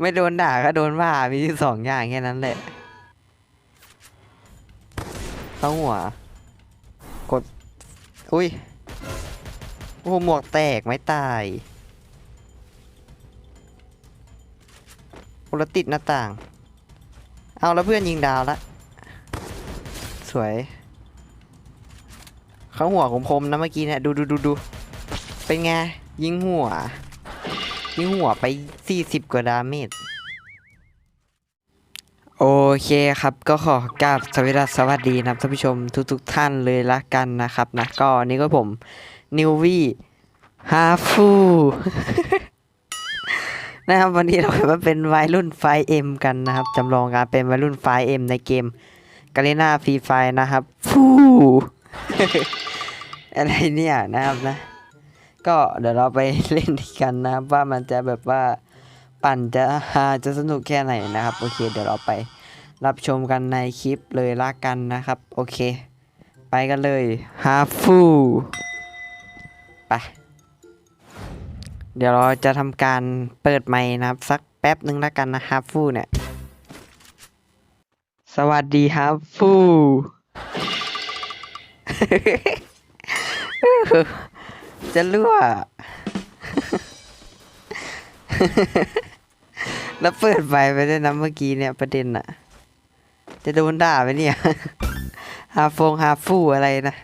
ไม่โดนด่าก็โดนว่ามีสองอย่างแค่นั้นแหละเข้าหัว กด อุ้ย โอ้หมวกแตกไม่ตายโอลติดหน้าต่าง เอาแล้วเพื่อนยิงดาวละสวย เขาหัวคมนะเมื่อกี้เนี่ย ดูดูดูดูเป็นไง ยิงหัว ยิงหัวไป 40 กว่าดาเมจโอเคครับก็ขอกราบสวัสดีสวัสดีนะท่านผู้ชมทุกๆทท่านเลยละกันนะครับนะก็นี่ก็ผมนิววี่ฮาฟูนะครับวันนี้เรามาเป็นวัยรุ่นไฟเอ็มกันนะครับจำลองการเป็นวัยรุ่นไฟเอ็มในเกมกาเลนาฟรีไฟนะครับฟูอะไรเนี่ยนะครับนะ ก็เดี๋ยวเราไปเล่นกันนะครับว่ามันจะแบบว่าปั่นจะฮาจะสนุกแค่ไหนนะครับ โอเค เดี๋ยวเราไปรับชมกันในคลิปเลยละกันนะครับ โอเค ไปกันเลยฮาฟูไปเดี๋ยวเราจะทำการเปิดไมค์นะครับ สักแป๊บหนึ่งละกันนะฮาฟูเนี่ย สวัสดีฮาฟู จะรั่ว แล้วเปิดไฟไปด้วยนะเมื่อกี้เนี่ยประเด็นอะจะโดนด่าไหมเนี่ยฮาฟงฮาฟูอะไรนะ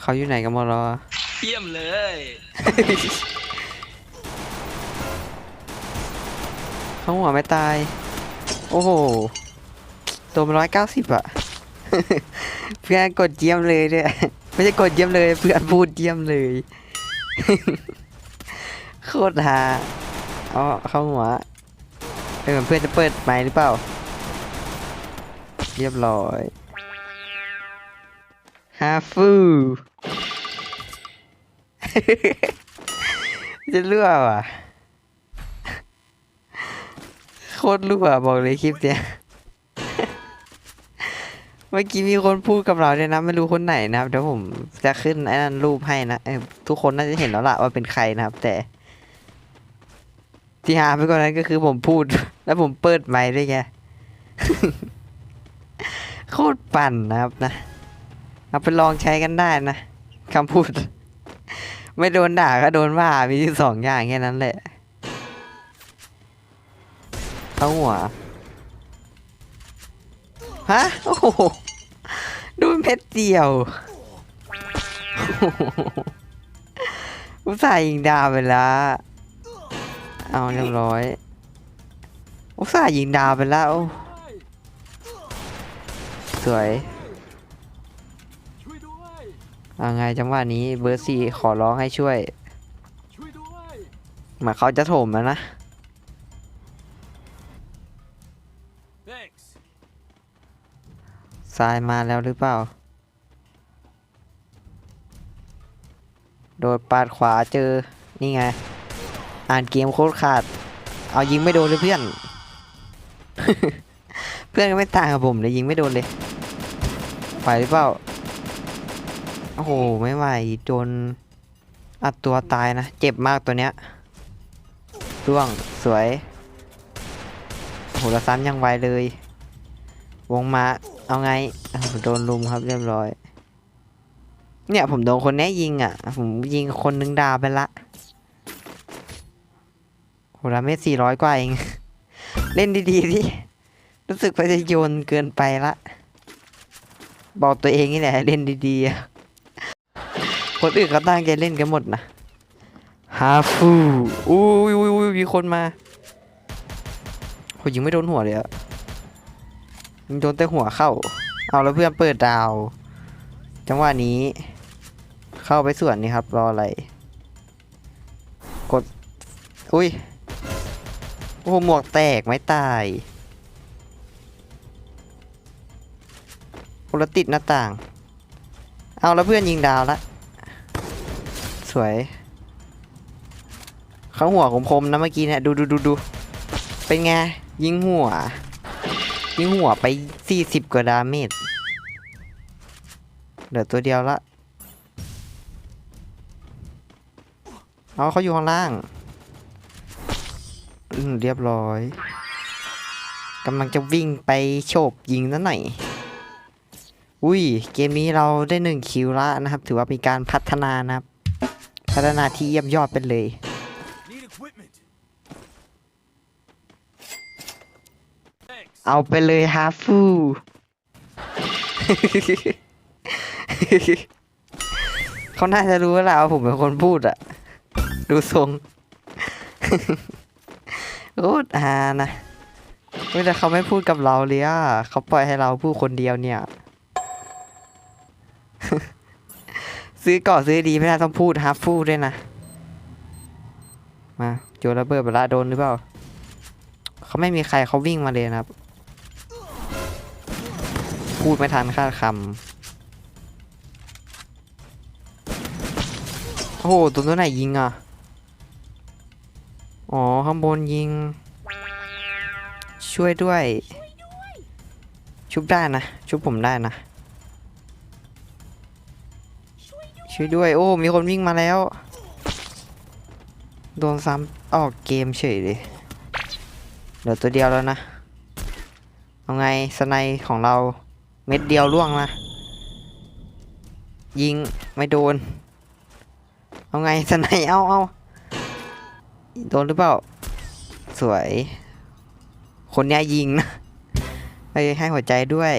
เขาอยู่ไหนกันหมดแล้วอะเยี่ยมเลย เขาหัวไม่ตาย โอ้โห ตัวมันร้อยเก้าสิบอะเพื่อนกดเยี่ยมเลยเนี่ยไม่ใช่กดเยี่ยมเลยเพื่อนพูดเยี่ยมเลยโคตรฮาอ๋อเข้าหัวเออเพื่อนจะเปิดไมค์หรือเปล่า เรียบร้อยฮาฟูจะรั่วว่ะโคตรรั่วบอกเลยคลิปเนี้ย มื่อกี้มีคนพูดกับเราเนี่ยนะ ไม่รู้คนไหนนะครับเดี๋ยวผมจะขึ้นไอ้นั่นรูปให้นะทุกคนน่าจะเห็นแล้วล่ะว่าเป็นใครนะครับ แต่ ที่หาไปกว่านั้นก็คือผมพูด แล้วผมเปิดไมค์ด้วยไงโคตรปั่นนะครับนะ เอาไปลองใช้กันได้นะคำพูด ไม่โดนด่าก็โดนว่ามีสองอย่างแค่นั้นแหละเข้าหัวฮะโอ้โห ดนเพชรเดียวอุตส่าห์ยิงดาวไปแล้วเอาเรียบร้อยอุตส่าห์ยิงดาวไปแล้วสวยเอาไงจังหวะนี้เบอร์สี่ขอร้องให้ช่วยหมือนเขาจะโถมแล้วนะ ทรายมาแล้วหรือเปล่า โดดปาดขวาเจอ นี่ไง อ่านเกมโคตรขาด เอายิงไม่โดนเลยเพื่อน เพื่อนก็ไม่ต่างกับผมเลยยิงไม่โดนเลยไหวหรือเปล่า โอ้โห ไม่ไหวโดนอัดตัวตายนะ เจ็บมากตัวเนี้ยร่วงสวยโหแล้วซ้ำยังไวเลย วงมา เอาไงอ้าวโดนลุมครับเรียบร้อย เนี่ยผมโดนคนนี้ยิงอะ ผมยิงคนนึงดาวไปละโหดาเมจสี่ร้อยกว่าเอง เล่นดีๆดิรู้สึกว่าจะโยนเกินไปละ บอกตัวเองนี่แหละ เล่นดีๆ คนอื่นเขาตั้งใจเล่นกันหมดนะฮาฟูอุ้ยอุ้ยอุ้ยมีคนมาโหยิงไม่โดนหัวเลยอะ ยิงโดนแต่หัวเข้า เอาแล้วเพื่อนเปิดดาว จังหวะนี้ เข้าไปส่วนนี่ครับ รออะไร กด อุ้ย โอ้หมวกแตกไม่ตายโอแล้วติดหน้าต่าง เอาแล้วเพื่อนยิงดาวละสวย เข้าหัวคมนะเมื่อกี้เนี่ยดูดูดูดูเป็นไง ยิงหัว ยิงหัวไปสี่สิบกว่าดาเมจเหลือตัวเดียวละ เอาเขาอยู่ข้างล่าง อืมเรียบร้อยกำลังจะวิ่งไปโฉบยิงนั่นหน่อย อุ้ย เกมนี้เราได้หนึ่งคิวละนะครับ ถือว่าเป็นการพัฒนานะครับ พัฒนาที่เยี่ยมยอดไปเลย เอาไปเลยฮาฟูเขาน่าจะรู้แล้วล่ะว่าผมเป็นคนพูดอะดูทรงโอ้อานะแต่เขาไม่พูดกับเราเลยอะเขาปล่อยให้เราพูดคนเดียวเนี่ย ซื้อก่อซื้อดีไม่ได้ต้องพูดฮาฟูด้วยนะ มาโจระเบิดเวลาโดนหรือเปล่า เขาไม่มีใครเขาวิ่งมาเลยนะครับ พูดไม่ทันคาดคำ โอ้โห ตัวตัวไหนยิงอะ อ๋อ ข้างบนยิง ช่วยด้วย ชุบได้นะ ชุบผมได้นะ ช่วยด้วย โอ้ มีคนวิ่งมาแล้ว โดนซ้ำออกเกมเฉยเลยเหลือตัวเดียวแล้วนะ เอาไงสไนของเรา เม็ดเดียวล่วงนะยิงไม่โดน เอาไงสไนเอาเอาโดนหรือเปล่า สวย คนนี้ยิงนะให้ให้หัวใจด้วย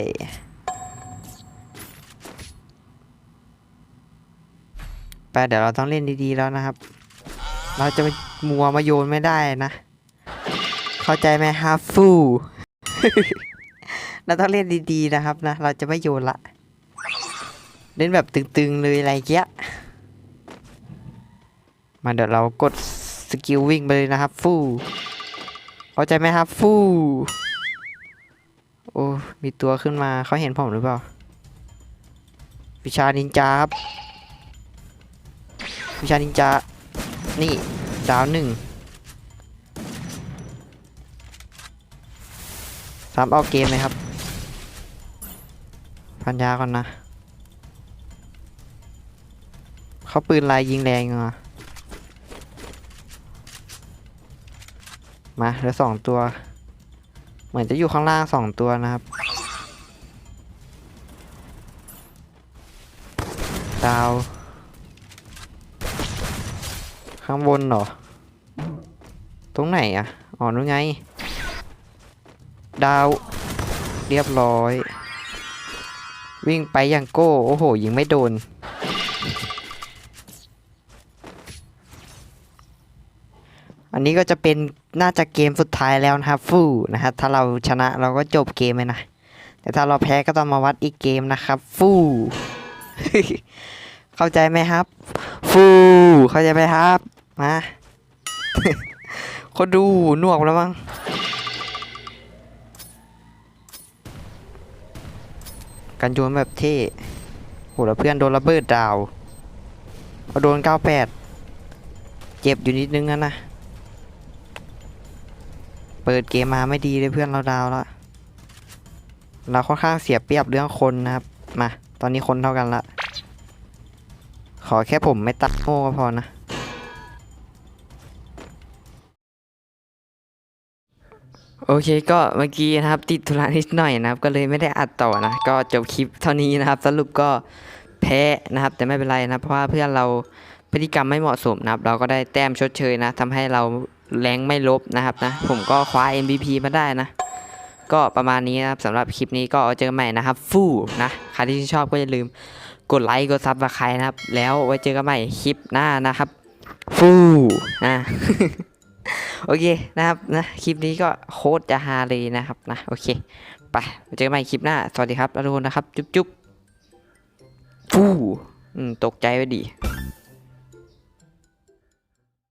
ไปเดี๋ยวเราต้องเล่นดีๆแล้วนะครับ เราจะมัวมาโยนไม่ได้นะ เข้าใจไหมฮาฟู เราต้องเล่นดีๆนะครับนะ เราจะไม่โยนละ เล่นแบบตึงๆเลยอะไรเงี้ย มาเดี๋ยวเรากดสกิลวิ่งไปเลยนะครับ ฟู่เข้าใจไหมครับฟู่โอ้ มีตัวขึ้นมาเขาเห็นผมหรือเปล่า วิชานินจาครับ วิชานินจา นี่ ดาวหนึ่งสามเอาเกมไหมครับ พันยาก่อนนะ เขาปืนลายยิงแรงอยู่อะมาเหลือสองตัว เหมือนจะอยู่ข้างล่างสองตัวนะครับ ดาว ข้างบนเหรอ ตรงไหนอะ อ๋อนู้นไง ดาว เรียบร้อย วิ่งไปอย่างโก้โอ้โหยิงไม่โดน อันนี้ก็จะเป็นน่าจะเกมสุดท้ายแล้วนะครับฟู่นะครับถ้าเราชนะเราก็จบเกมเลยนะ แต่ถ้าเราแพ้ก็ต้องมาวัดอีกเกมนะครับฟู่เข้าใจไหมครับ ฟู่เข้าใจไหมครับมาคนดูหนวกแล้วมั้ง กันโยนแบบเท่โหแล้วเพื่อนโดนระเบิดดาวเอาโดน 98 เจ็บอยู่นิดนึงนะนะ เปิดเกมมาไม่ดีเลยเพื่อนเราดาวแล้ว เราค่อนข้างเสียเปรียบเรื่องคนนะครับ มา ตอนนี้คนเท่ากันละ ขอแค่ผมไม่ตัดโง่ก็พอนะ โอเคก็เมื่อกี้นะครับ ติดธุระนิดหน่อยนะครับ ก็เลยไม่ได้อัดต่อนะ ก็จบคลิปเท่านี้นะครับ สรุปก็แพ้นะครับ แต่ไม่เป็นไรนะเพราะว่าเพื่อนเราพฤติกรรมไม่เหมาะสมนะครับ เราก็ได้แต้มชดเชยนะทำให้เราแรงไม่ลบนะครับนะ ผมก็คว้า MVP มาได้นะ ก็ประมาณนี้นะครับสำหรับคลิปนี้ก็เจอกันใหม่นะครับ ฟู่นะใครที่ชอบก็อย่าลืมกดไลค์กดซับสไครต์นะครับ แล้วไว้เจอกันใหม่คลิปหน้านะครับ ฟู่นะ โอเคนะครับนะคลิปนี้ก็โคตรจะฮาเลยนะครับนะโอเค ไปเจอกันใหม่คลิปหน้า สวัสดีครับทุกคนนะครับ จุ๊บจุ๊บฟู่อืมตกใจไปดิ